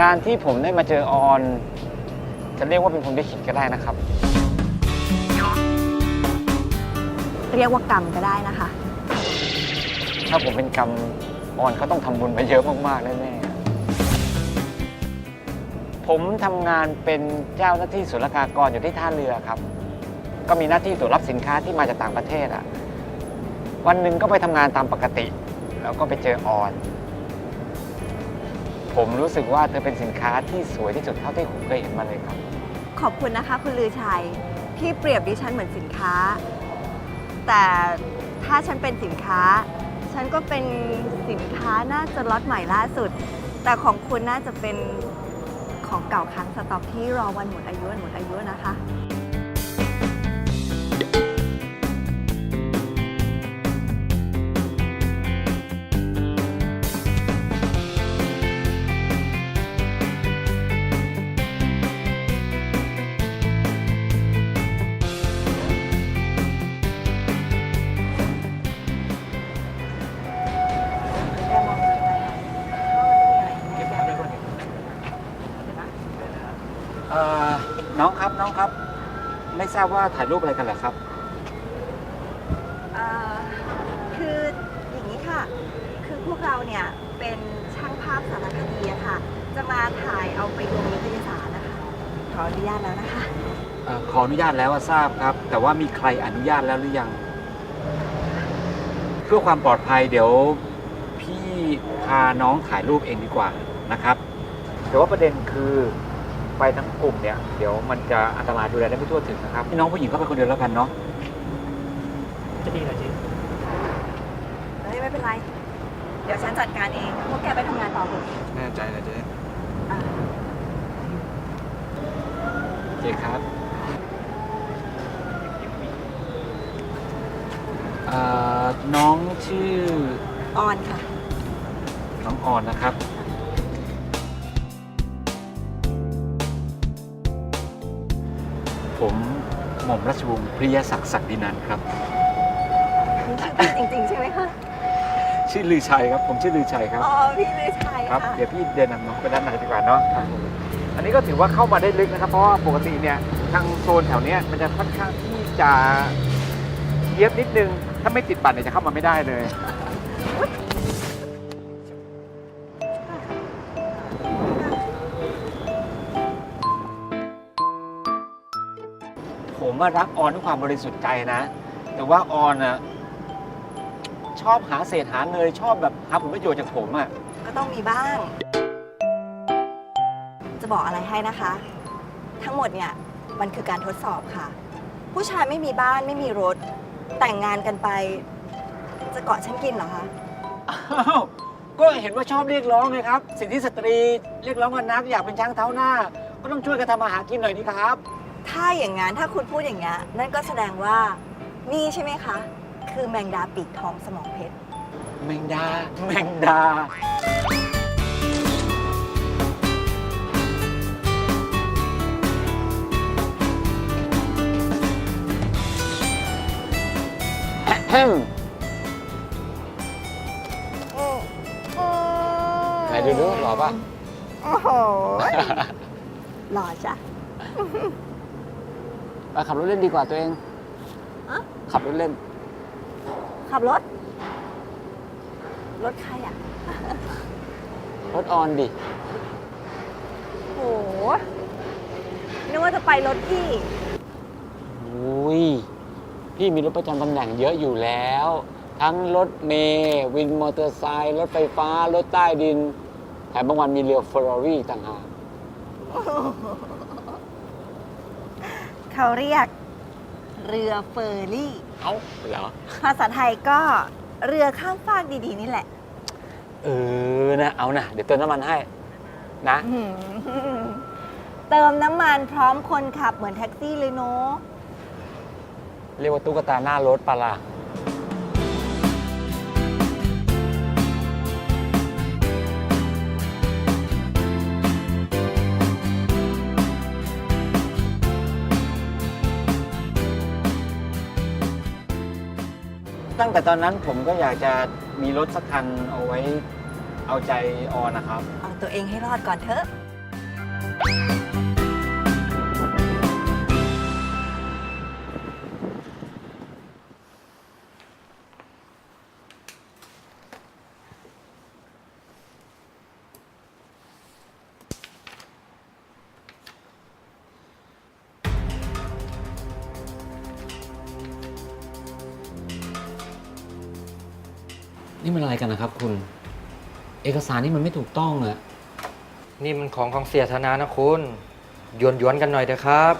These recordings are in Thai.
การที่ผมได้มาเจอออน จะเรียกว่าเป็นผมได้ขิดก็ได้นะครับ เรียกว่ากรรมก็ได้นะคะ ถ้าผมเป็นกรรมออนก็ต้องทำบุญมาเยอะมากๆแน่ๆผมทำงานเป็นเจ้าหน้าที่ศุลกากรอยู่ที่ท่าเรือครับ ก็มีหน้าที่ตรวจรับสินค้าที่มาจากต่างประเทศอะวันหนึ่งก็ไปทำงานตามปกติ แล้วก็ไปเจอออน ผมรู้สึกว่าเธอเป็นสินค้าที่สวยที่สุดเท่าที่ผมเคยเห็นมาเลยครับ ขอบคุณนะคะ คุณลือชัยที่เปรียบดิฉันเหมือนสินค้า แต่ถ้าฉันเป็นสินค้า ฉันก็เป็นสินค้าน่าจะล็อตใหม่ล่าสุด แต่ของคุณน่าจะเป็นของเก่าค้างสต็อกที่รอวันหมดอายุวันหมดอายุนะคะ ทราบว่าถ่ายรูปอะไรกันเหรอครับ เอ่อคืออย่างนี้ค่ะ คือพวกเราเนี่ยเป็นช่างภาพสารคดีอะค่ะ จะมาถ่ายเอาไปลงนิตยสารนะคะ ขออนุญาตแล้วนะคะ เอ่อขออนุญาตแล้วว่าทราบครับ แต่ว่ามีใครอนุญาตแล้วหรือยัง เพื่อความปลอดภัยเดี๋ยวพี่พาน้องถ่ายรูปเองดีกว่านะครับ แต่ว่าประเด็นคือไปทั้ง กลุ่มเนี่ยเดี๋ยวมันจะอันตรายดูแลได้ไม่ทั่วถึงนะครับพี่น้องผู้หญิงเข้าไปคนเดียวแล้วกันเนาะจะดีเหรอเจ๊เฮ้ยไม่เป็นไร เดี๋ยวฉันจัดการเองพวกแกไปทำงานต่อเถอะแน่ใจนะเจ๊อ่าโอเคครับเอ่อน้องชื่อ ออนค่ะ น้องออนนะครับ หม่อมราชวงศ์พริยศักดิ์ศักดินันท์ครับ นี่ชื่อพี่จริงๆ ใช่ไหมคะชื่อลือชัยครับ ผมชื่อลือชัยครับ อ๋อพี่ลือชัยครับ ค่ะ เดี๋ยวพี่เดินนำน้องไปด้านในดีกว่าเนาะครับผมอันนี้ก็ถือว่าเข้ามาได้ลึกนะครับ เพราะว่าปกติเนี่ยทางโซนแถวเนี้ยมันจะค่อนข้างที่จะเยียบนิดนึง ถ้าไม่ติดบัตรเนี่ยจะเข้ามาไม่ได้เลย ว่ารักออนด้วยความบริสุทธิ์ใจนะ แต่ว่าออนอะชอบหาเศษหาเงยชอบแบบหาผลประโยชน์จากผมอะก็ต้องมีบ้าง จะบอกอะไรให้นะคะ ทั้งหมดเนี่ยมันคือการทดสอบค่ะ ผู้ชายไม่มีบ้านไม่มีรถ แต่งงานกันไป จะเกาะฉันกินเหรอคะอ้าวก็เห็นว่าชอบเรียกร้องไงครับ สิทธิสตรีเรียกร้องกันนักอยากเป็นช้างเท้าหน้า ก็ต้องช่วยกันทำมาหากินหน่อยดีครับ ถ้าอย่างนั้นถ้าคุณพูดอย่างนี้ยนั่นก็แสดงว่านี่ใช่ไหมคะ คือแมงดาปีกทองสมองเพชร แมงดา แมงดา แฮมไหนดูดูหล่อปะโอ้โห หล่อจ้ะไป ขับรถเล่นดีกว่าตัวเองอะ ขับรถเล่น ขับรถ รถใครอะ รถออนดิ โหนึกว่าจะไปรถพี่ อุ้ย พี่มีรถประจำตำแหน่งเยอะอยู่แล้ว ทั้งรถเมย์วินมอเตอร์ไซค์รถไฟฟ้า รถใต้ดิน แถมบางวันมีเรือเฟอร์รารี่ต่างหาก เขาเรียกเรือเฟอร์รี่ เอ้าเหรอ ภาษาไทยก็เรือข้ามฟากดีๆ นี่แหละเออนะเอานะเดี๋ยวเติมน้ำมันให้ นะ อื้อหือเติมน้ำมันพร้อมคนขับเหมือนแท็กซี่เลยเนาะ เรียกว่าตุ๊กตาหน้ารถปะล่ะ ตั้งแต่ตอนนั้นผมก็อยากจะมีรถสักคันเอาไว้เอาใจออนนะครับ เอาตัวเองให้รอดก่อนเถอะ กันนะครับ คุณ เอกสารนี่มันไม่ถูกต้องอะนี่มันของของเสียธนานะคุณหยวนหยวนๆกันหน่อยเถอะครับ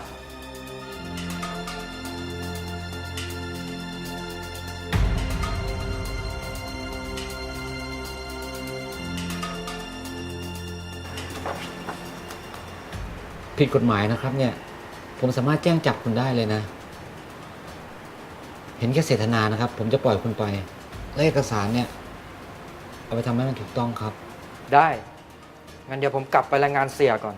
ผิดกฎหมายนะครับ เนี่ย ผมสามารถแจ้งจับคุณได้เลยนะ เห็นแค่เสถนานะครับ ผมจะปล่อยคุณไปและเอกสารเนี่ย เอาไปทำให้มันถูกต้องครับ ได้ งั้นเดี๋ยวผมกลับไปรายงานเสียก่อน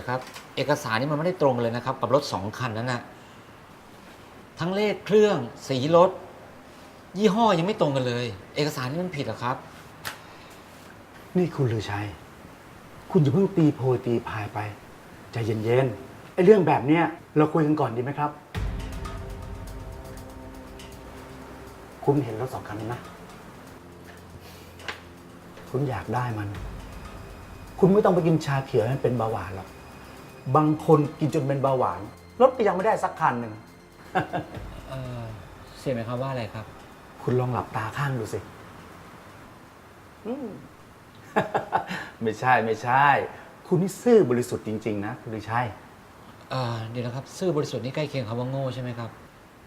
เสียครับ เอกสารนี่มันไม่ได้ตรงเลยนะครับ กับรถสองคันนั้นนะทั้งเลขเครื่องสีรถ ยี่ห้อยังไม่ตรงกันเลย เอกสารนี่มันผิดเหรอครับ นี่คุณลือชัย คุณอย่าเพิ่งตีโพยตีพายไป ใจเย็นๆ ไอ้เรื่องแบบเนี้ยเราคุยกันก่อนดีไหมครับ คุณเห็นรถสองคันนั้นนะ คุณอยากได้มัน คุณไม่ต้องไปกินชาเขียวให้มันเป็นเบาหวานหรอก บางคนกินจนเป็นเบาหวานรถก็ยังไม่ได้สักคันหนึ่ง เออเสียหมายความว่าอะไรครับ คุณลองหลับตาข้างดูสิอืม ไม่ใช่ไม่ใช่ คุณนี่ซื่อบริสุทธิ์จริง ๆ นะ คุณลือชัย เอ่อเดี๋ยวนะครับ ซื่อบริสุทธิ์นี่ใกล้เคียงคำว่าโง่ใช่ไหมครับ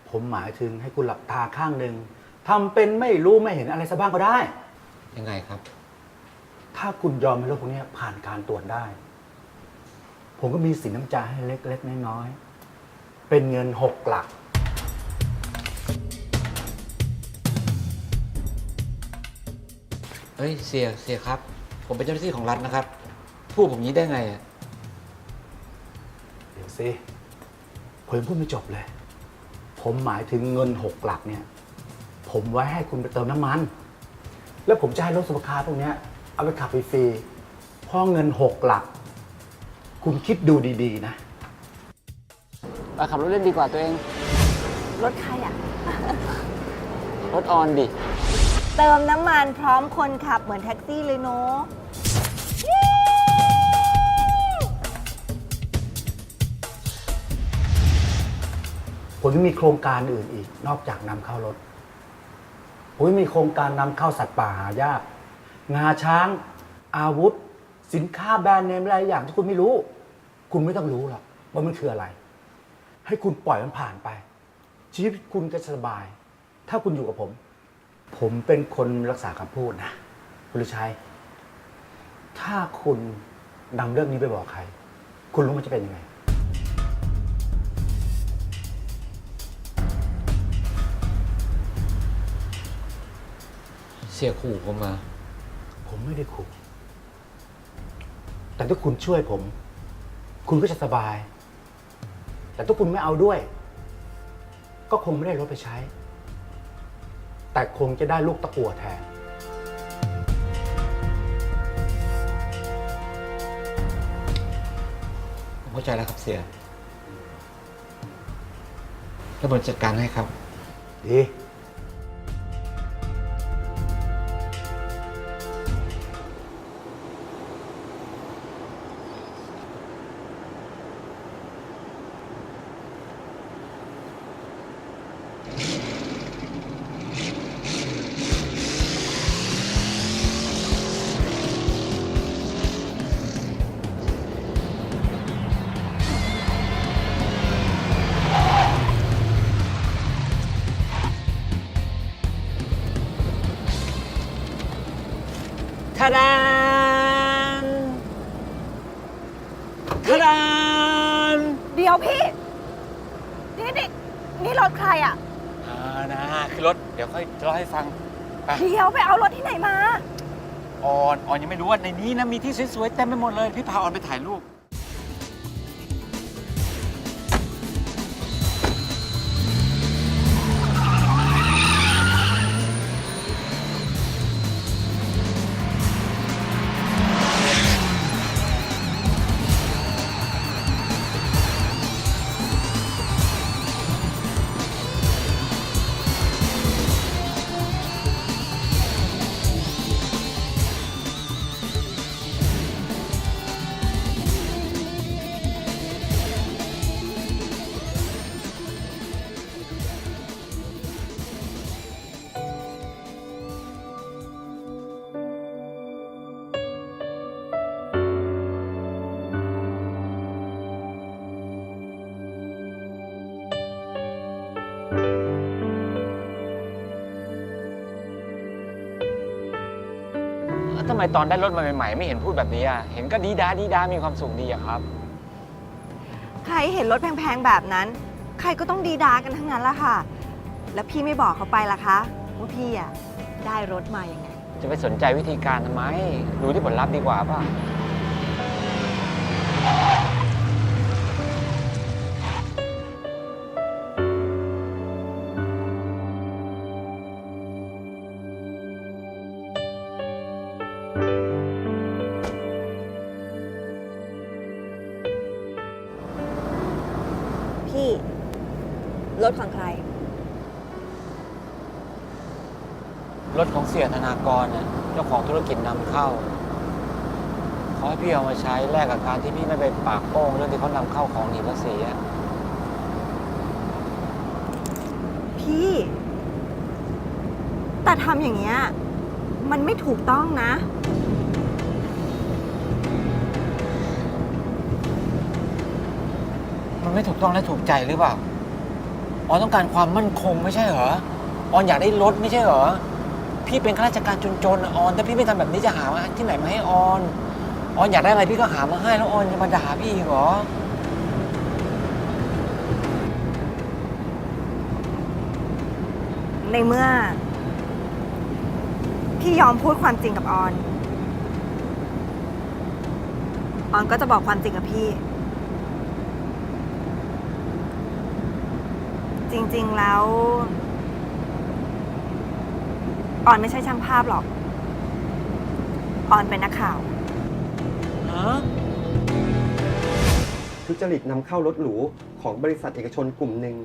ผมหมายถึงให้คุณหลับตาข้างหนึ่งทำเป็นไม่รู้ไม่เห็นอะไรซะบ้างก็ได้ ยังไงครับ ถ้าคุณยอมให้รถพวกนี้ผ่านการตรวจได้ ผมก็มีสินน้ำใจให้เล็กๆน้อยๆเป็นเงินหกหลักเอ้ยเสียเสียครับ ผมเป็นเจ้าหน้าที่ของรัฐนะครับพูดผมนี้ได้ไงอะเดี๋ยวสิผมยังพูดไม่จบเลย ผมหมายถึงเงินหกหลักเนี่ย ผมไว้ให้คุณไปเติมน้ำมัน แล้วผมจะให้รถสุขคาร์พวกเนี้ยเอาไปขับฟรีๆเพราะเงินหกหลัก คุณคิดดูดีๆนะ ไปขับรถเล่นดีกว่าตัวเอง รถใครอะรถออนดิ เติมน้ำมันพร้อมคนขับเหมือนแท็กซี่เลยเนาะผมยังมีโครงการอื่นอีก นอกจากนำเข้ารถผมยังมีโครงการนำเข้าสัตว์ป่าหายาก งาช้าง อาวุธ สินค้าแบรนด์เนมอะไรอย่างที่คุณไม่รู้ คุณไม่ต้องรู้หรอกว่ามันคืออะไร ให้คุณปล่อยมันผ่านไป ชีวิตคุณก็สบาย ถ้าคุณอยู่กับผม ผมเป็นคนรักษาคำพูดนะคุณลุชัยถ้าคุณนำเรื่องนี้ไปบอกใคร คุณรู้มันจะเป็นยังไง เสียขู่ผมมา ผมไม่ได้ขู่แต่ถ้าคุณช่วยผม คุณก็จะสบาย แต่ถ้าคุณไม่เอาด้วย ก็คงไม่ได้รถไปใช้ แต่คงจะได้ลูกตะกั่วแทน ผมเข้าใจแล้วครับเสีย แล้วผมจัดการให้ครับ ดี ยวพี่ นี่นี่นี่รถใครอะอ่านะคือรถเดี๋ยวค่อยเล่าให้ฟังไปเดี๋ยวไปเอารถที่ไหนมา ออนออนยังไม่รู้ว่าในนี้นะมีที่สวยๆเต็มไปหมดเลย พี่พาออนไปถ่ายรูป มตอนได้รถมาใหม่ๆ ไม่เห็นพูดแบบนี้อะ เห็นก็ดีด้าดีด้ามีความสุขดีอะครับ ใครเห็นรถแพงๆแบบนั้น ใครก็ต้องดีดากันทั้งนั้นละค่ะ แล้วพี่ไม่บอกเขาไปล่ะคะว่าพี่อะได้รถมาอย่างไง จะไปสนใจวิธีการทำไม ดูที่ผลลัพธ์ดีกว่าป่ะ รถของใคร รถของเสียธนากรเนี่ยเจ้าของธุรกิจนำเข้าเขาให้พี่เอามาใช้แลกกับการที่พี่ไม่ไปปากโป้งเรื่องที่เขานำเข้าของหนีภาษีอะพี่ แต่ทำอย่างเงี้ย มันไม่ถูกต้องนะ มันไม่ถูกต้องและถูกใจหรือเปล่า ออนต้องการความมั่นคงไม่ใช่เหรอ ออนอยากได้รถไม่ใช่เหรอ พี่เป็นข้าราชการจนๆอะออน ถ้าพี่ไม่ทำแบบนี้จะหามาที่ไหนมาให้ออน ออนอยากได้อะไรพี่ก็หามาให้แล้วออนจะมาด่าพี่อีกเหรอ ในเมื่อ พี่ยอมพูดความจริงกับออน ออนก็จะบอกความจริงกับพี่ จริง ๆแล้วออนไม่ใช่ช่างภาพหรอกออนเป็นนักข่าวฮะทุจริตนำเข้ารถหรูของบริษัทเอกชนกลุ่มหนึ่ง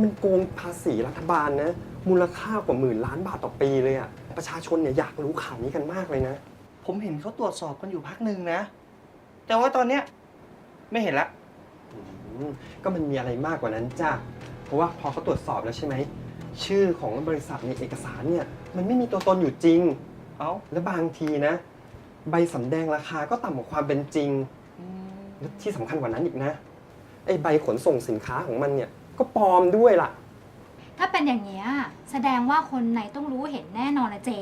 มันโกงภาษีรัฐบาลนะ มูลค่ากว่าหมื่นล้านบาทต่อปีเลยอะประชาชนเนี่ยอยากรู้ข่าวนี้กันมากเลยนะ ผมเห็นเขาตรวจสอบกันอยู่พักหนึ่งนะ แต่ว่าตอนเนี้ยไม่เห็นละ อืมก็มันมีอะไรมากกว่านั้นจ้ะ เพราะว่าพอเขาตรวจสอบแล้วใช่ไหม ชื่อของบริษัทในเอกสารเนี่ย มันไม่มีตัวตนอยู่จริง เอ้า และบางทีนะ ใบสำแดงราคาก็ต่ำกว่าความเป็นจริง และที่สำคัญกว่านั้นอีกนะ ไอ้ใบขนส่งสินค้าของมันเนี่ย ก็ปลอมด้วยล่ะ ถ้าเป็นอย่างนี้ยแสดงว่าคนในต้องรู้เห็นแน่นอนนะเจ๊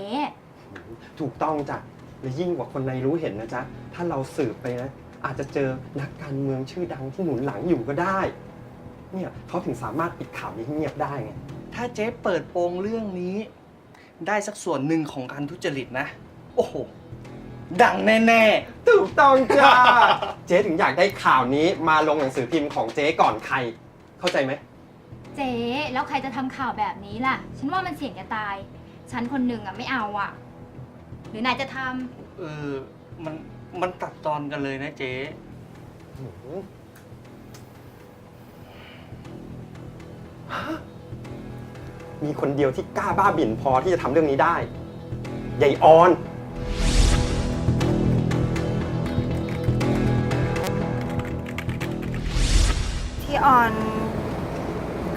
ถูกต้องจ้ะและยิ่งกว่าคนในรู้เห็นนะจ๊ะ ถ้าเราสืบไปนะ อาจจะเจอนักการเมืองชื่อดังที่หนุนหลังอยู่ก็ได้ เนี่ยเขาถึงสามารถปิดข่าวนี้ให้เงียบได้ไง ถ้าเจ๊เปิดโปงเรื่องนี้ ได้สักส่วนหนึ่งของการทุจริตนะ โอ้โห ดังแน่ถูกต้องจ้า เจ๊ถึงอยากได้ข่าวนี้มาลงหนังสือพิมพ์ของเจ๊ก่อนใคร เข้าใจไหม เจ๊แล้วใครจะทำข่าวแบบนี้ล่ะ ฉันว่ามันเสี่ยงจะตาย ฉันคนหนึ่งอะไม่เอาอะ หรือนายจะทำ ๆ เออ มัน มันตัดตอนกันเลยนะเจ๊ มีคนเดียวที่กล้าบ้าบิ่นพอที่จะทำเรื่องนี้ได้ใหญ่ออน ที่ออน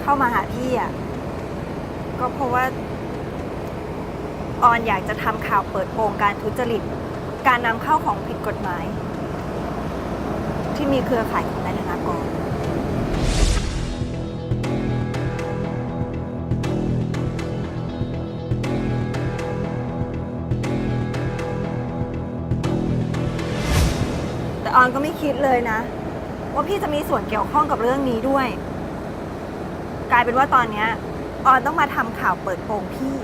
เข้ามาหาพี่อะ ก็เพราะว่า ออนอยากจะทำข่าวเปิดโปงการทุจริต การนำเข้าของผิดกฎหมาย ที่มีเครือข่ายของนายธนากร อนก็ไม่คิดเลยนะ ว่าพี่จะมีส่วนเกี่ยวข้องกับเรื่องนี้ด้วย กลายเป็นว่าตอนเนี้ยออนต้องมาทำข่าวเปิดโปงพี่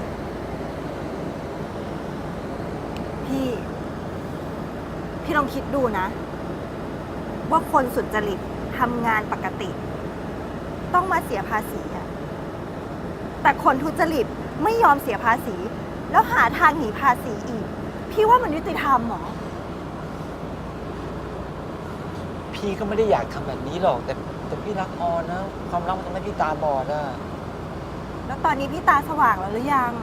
พี่ พี่ลองคิดดูนะ ว่าคนสุจริตทำงานปกติ ต้องมาเสียภาษีอะแต่คนทุจริตไม่ยอมเสียภาษี แล้วหาทางหนีภาษีอีก พี่ว่ามันยุติธรรมหรอ พี่ก็ไม่ได้อยากทำแบบนี้หรอก แต่แต่พี่รักออนนะ ความรักมันทำให้พี่ตาบอดอะแล้วตอนนี้พี่ตาสว่างแล้วหรือยัง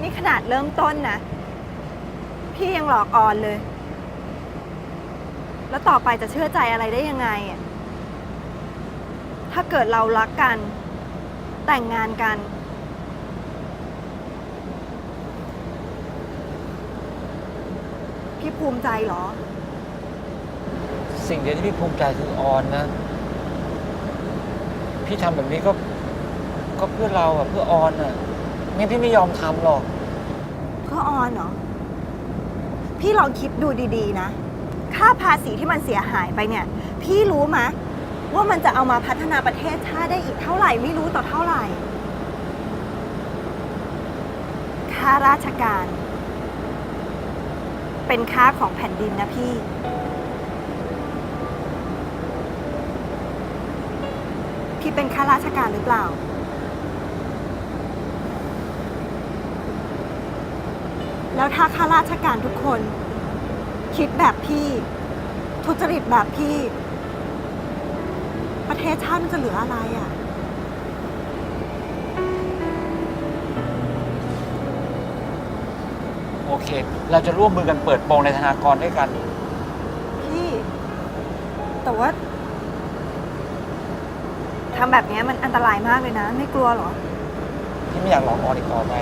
นี่ขนาดเริ่มต้นนะ พี่ยังหลอกออนเลย แล้วต่อไปจะเชื่อใจอะไรได้ยังไงอะถ้าเกิดเรารักกัน แต่งงานกัน พี่ ภูมิใจเหรอ สิ่งเดียวที่พี่ภูมิใจคือออนนะ พี่ทำแบบนี้ก็ ก็เพื่อเราอะเพื่อออนอะงั้นพี่ไม่ยอมทำหรอก เพื่อออนเหรอ พี่ลองคิดดูดีๆนะ ค่าภาษีที่มันเสียหายไปเนี่ย พี่รู้มะ ว่ามันจะเอามาพัฒนาประเทศชาติได้อีกเท่าไหร่ไม่รู้ต่อเท่าไหร่ ค่าราชการ เป็นค่าของแผ่นดินนะพี่ พี่เป็นข้าราชการหรือเปล่า แล้วถ้าข้าราชการทุกคน คิดแบบพี่ ทุจริตแบบพี่ ประเทศชาติมันจะเหลืออะไรอะ เค เราจะร่วมมือกันเปิดโปงในธนากรด้วยกัน พี่ แต่ว่าทำแบบเนี้ยมันอันตรายมากเลยนะ ไม่กลัวเหรอพี่ไม่อยากหลอกออนอีกต่อไป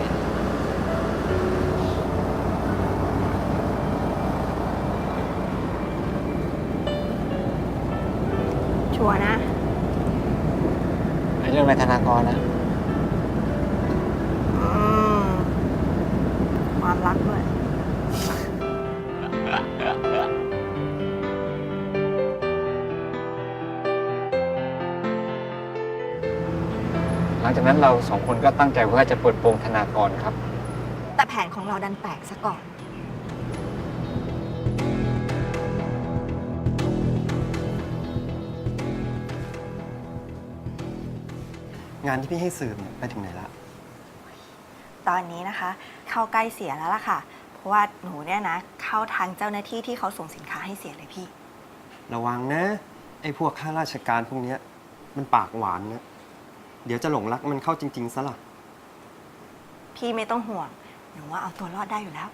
ชัวร์นะเรื่องในธนากรนะ งจากนั้นเราสองคนก็ตั้งใจว่าจะเปิดโปงธนากรครับ แต่แผนของเราดันแตกซะก่อน งานที่พี่ให้สืบเนี่ยไปถึงไหนละ ตอนนี้นะคะ เข้าใกล้เสียแล้วล่ะค่ะ เพราะว่าหนูเนี่ยนะ เข้าทางเจ้าหน้าที่ที่เขาส่งสินค้าให้เสียเลยพี่ ระวังนะ ไอ้พวกข้าราชการพวกเนี้ยมันปากหวานนะ เดี๋ยวจะหลงรักมันเข้าจริงๆซะล่ะพี่ไม่ต้องห่วง หนูว่าเอาตัวรอดได้อยู่แล้ว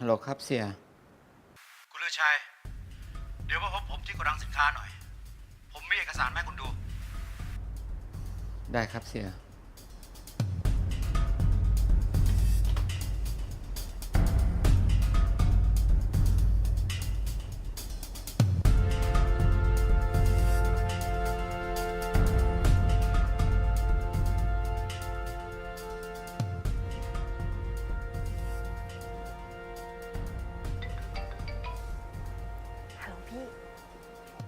ฮัลโหลครับเสีย คุณลือชัย เดี๋ยวมาพบผมที่โกดังสินค้าหน่อย ผมมีเอกสารมาให้คุณดู ได้ครับเสีย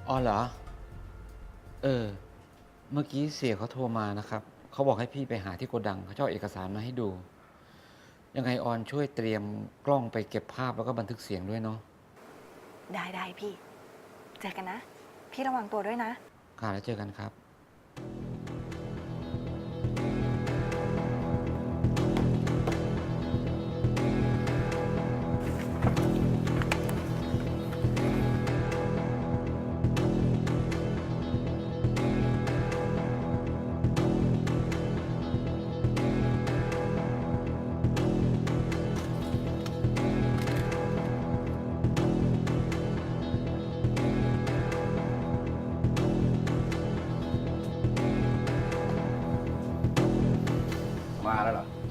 อ๋อเหรอ เออ เมื่อกี้เสียเขาโทรมานะครับ เขาบอกให้พี่ไปหาที่โกดังเขาจะเอาเอกสารมาให้ดู ยังไงออนช่วยเตรียมกล้องไปเก็บภาพแล้วก็บันทึกเสียงด้วยเนาะ ได้ได้พี่ เจอกันนะ พี่ระวังตัวด้วยนะ ค่ะแล้วเจอกันครับ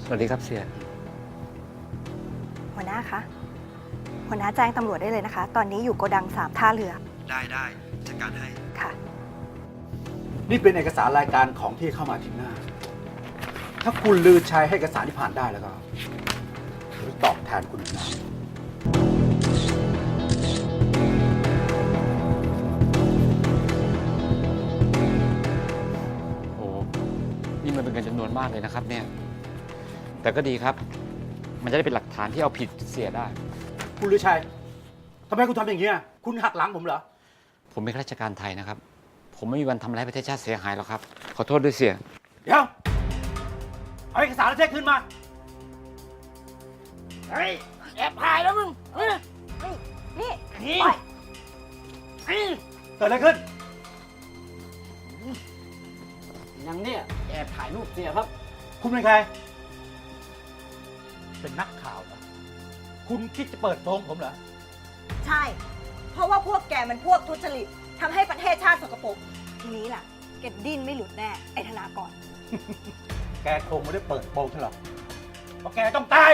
สวัสดีครับเสีย หัวหน้าคะหัวหน้าแจ้งตำรวจได้เลยนะคะ ตอนนี้อยู่โกดังสามท่าเรือได้ได้จัดการให้ ค่ะ นี่เป็นเอกสารรายการของที่เข้ามาที่หน้า ถ้าคุณลือชัยให้เอกสารที่ผ่านได้แล้วก็ผมตอบแทนคุณนะ โอ้ นี่มันเป็นเงินจำนวนมากเลยนะครับเนี่ย แต่ก็ดีครับ มันจะได้เป็นหลักฐานที่เอาผิดเสียได้ คุณลือชัยทำไมคุณทำอย่างนี้ยคุณหักหลังผมเหรอ ผมเป็นข้าราชการไทยนะครับ ผมไม่มีวันทำร้ายประเทศชาติเสียหายหรอกครับ ขอโทษด้วยเสีย เดี๋ยว เอาเอกสารแล้วเช็คคืนมานี่เกิดอะไรขึ้น ยังเนี่ยแอบถ่ายรูปเสียครับ คุณเป็นใคร เป็นนักข่าวเหรอคุณคิดจะเปิดโปงผมเหรอ ใช่ เพราะว่าพวกแกมันพวกทุจริตทำให้ประเทศชาติสกปรก ทีนี้ล่ะ แกดิ้นไม่หลุดแน่ ไอ้ธนากร แกคงไม่ได้เปิดโปงใช่หรอกเพราะแกต้องตาย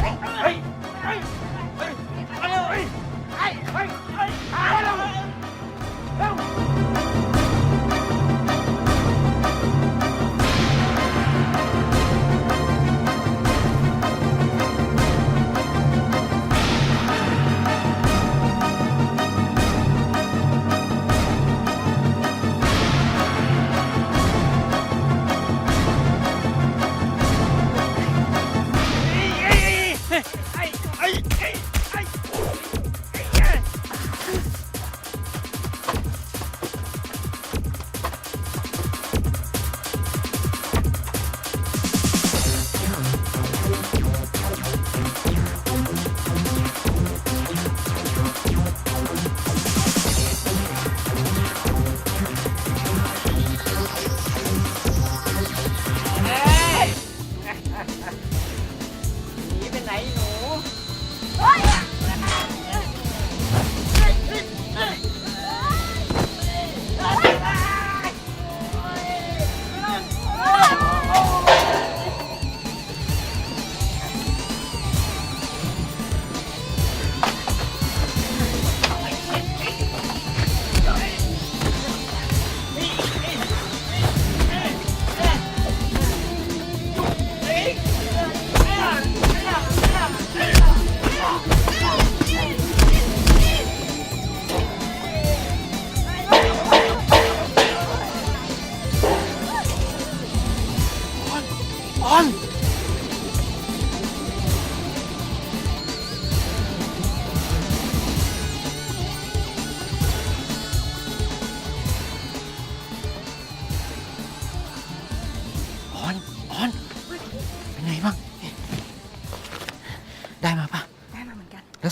เฮ้ยเฮ้ยเฮ้ยเฮ้ยเฮ้ยเฮ้ยเฮ้ย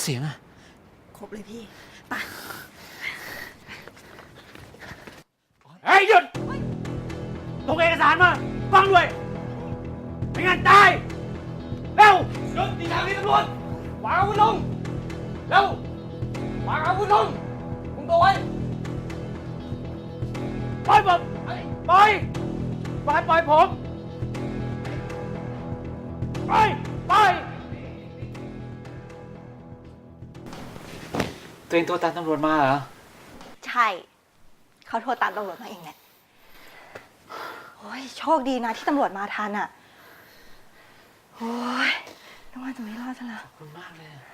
เสียงอะครบเลยพี่ไปเฮ้ยหยุดตรงเอกสารมา ฟังด้วยไม่งั้นตาย เร็วหยุดตีทางนี้ตำรวจวางอาวุธลง เร็ววางอาวุธลงคุมตัวไว้ปล่อยผมปล่อยปล่อยปล่อยผมปล่อย ตัวเองโทรตามตำรวจมาเหรอ ใช่ เขาโทรตามตำรวจมาเองแหละโอ้ยโชคดีนะที่ตำรวจมาทันอะ โอ้ยนึกว่าจะไม่รอดซะแล้ว ขอบคุณมากเลยเ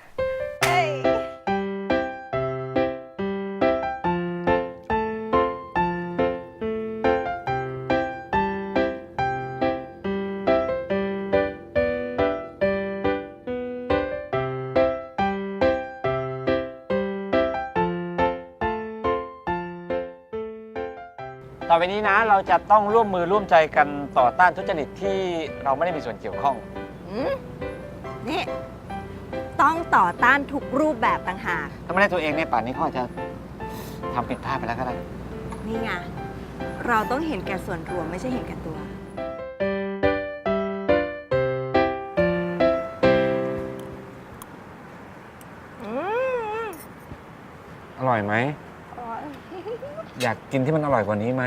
ต่อไปนี้นะเราจะต้องร่วมมือร่วมใจกันต่อต้านทุจริตที่เราไม่ได้มีส่วนเกี่ยวข้อง อืมนี่ต้องต่อต้านทุกรูปแบบต่างหากถ้าไม่ได้ตัวเองในยป่านนี้เขาอาจจะทำผิดพลาดไปแล้วก็ได้ นี่ไงเราต้องเห็นแก่ส่วนรวมไม่ใช่เห็นแก่ตัว อืมอร่อยไหมอร่อย อยากกินที่มันอร่อยกว่านี้ไหม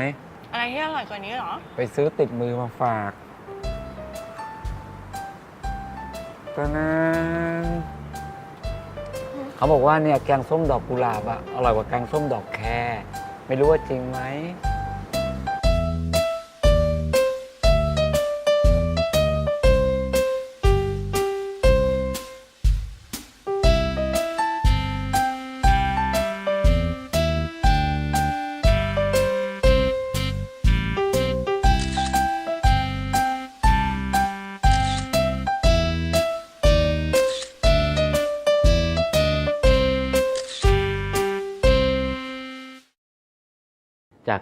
อะไรที่อร่อยกว่านี้เหรอ ไปซื้อติดมือมาฝากตะนานเขาบอกว่าเนี่ยแกงส้มดอกกุหลาบอะอร่อยกว่าแกงส้มดอกแครไม่รู้ว่าจริงไหม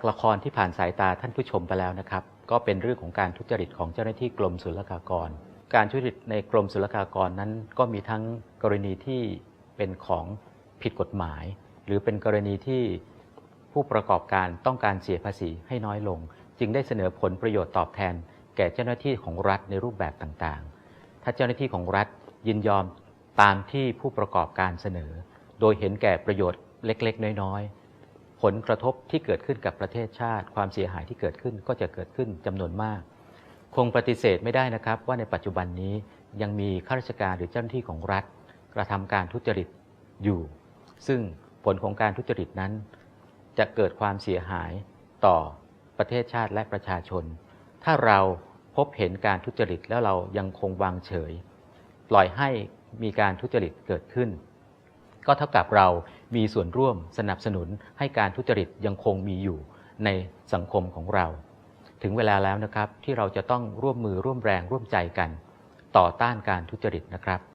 ละครที่ผ่านสายตาท่านผู้ชมไปแล้วนะครับ ก็เป็นเรื่องของการทุจริตของเจ้าหน้าที่กรมศุลกากร การทุจริตในกรมศุลกากรนั้น ก็มีทั้งกรณีที่เป็นของผิดกฎหมาย หรือเป็นกรณีที่ผู้ประกอบการต้องการเสียภาษีให้น้อยลง จึงได้เสนอผลประโยชน์ตอบแทน แก่เจ้าหน้าที่ของรัฐในรูปแบบต่างๆ ถ้าเจ้าหน้าที่ของรัฐยินยอมตามที่ผู้ประกอบการเสนอ โดยเห็นแก่ประโยชน์เล็กๆ น้อยๆ ผลกระทบที่เกิดขึ้นกับประเทศชาติ ความเสียหายที่เกิดขึ้นก็จะเกิดขึ้นจำนวนมาก คงปฏิเสธไม่ได้นะครับ ว่าในปัจจุบันนี้ยังมีข้าราชการหรือเจ้าหน้าที่ของรัฐ กระทำการทุจริตอยู่ ซึ่งผลของการทุจริตนั้น จะเกิดความเสียหายต่อประเทศชาติและประชาชน ถ้าเราพบเห็นการทุจริตแล้วเรายังคงวางเฉย ปล่อยให้มีการทุจริตเกิดขึ้น ก็เท่ากับเรามีส่วนร่วมสนับสนุนให้การทุจริตยังคงมีอยู่ในสังคมของเรา ถึงเวลาแล้วนะครับที่เราจะต้องร่วมมือร่วมแรงร่วมใจกัน ต่อต้านการทุจริตนะครับ